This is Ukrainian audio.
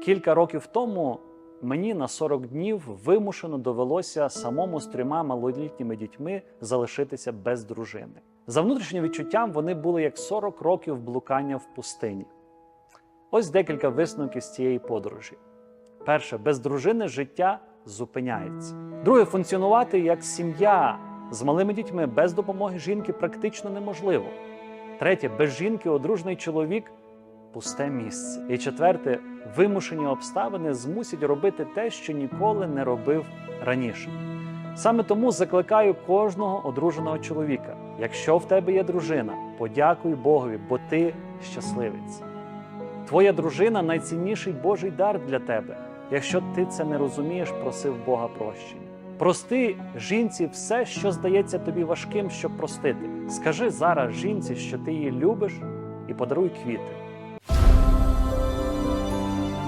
Кілька років тому мені на 40 днів вимушено довелося самому з трьома малолітніми дітьми залишитися без дружини. За внутрішнім відчуттям вони були як 40 років блукання в пустині. Ось декілька висновків з цієї подорожі. Перше, без дружини життя зупиняється. Друге, функціонувати як сім'я з малими дітьми без допомоги жінки практично неможливо. Третє, без жінки одружений чоловік пусте місце. І четверте, вимушені обставини змусять робити те, що ніколи не робив раніше. Саме тому закликаю кожного одруженого чоловіка: якщо в тебе є дружина, подякуй Богові, бо ти щасливець. Твоя дружина найцінніший Божий дар для тебе. Якщо ти це не розумієш, просив Бога прощення. Прости жінці все, що здається тобі важким, щоб простити. Скажи зараз жінці, що ти її любиш, і подаруй квіти. Thank you.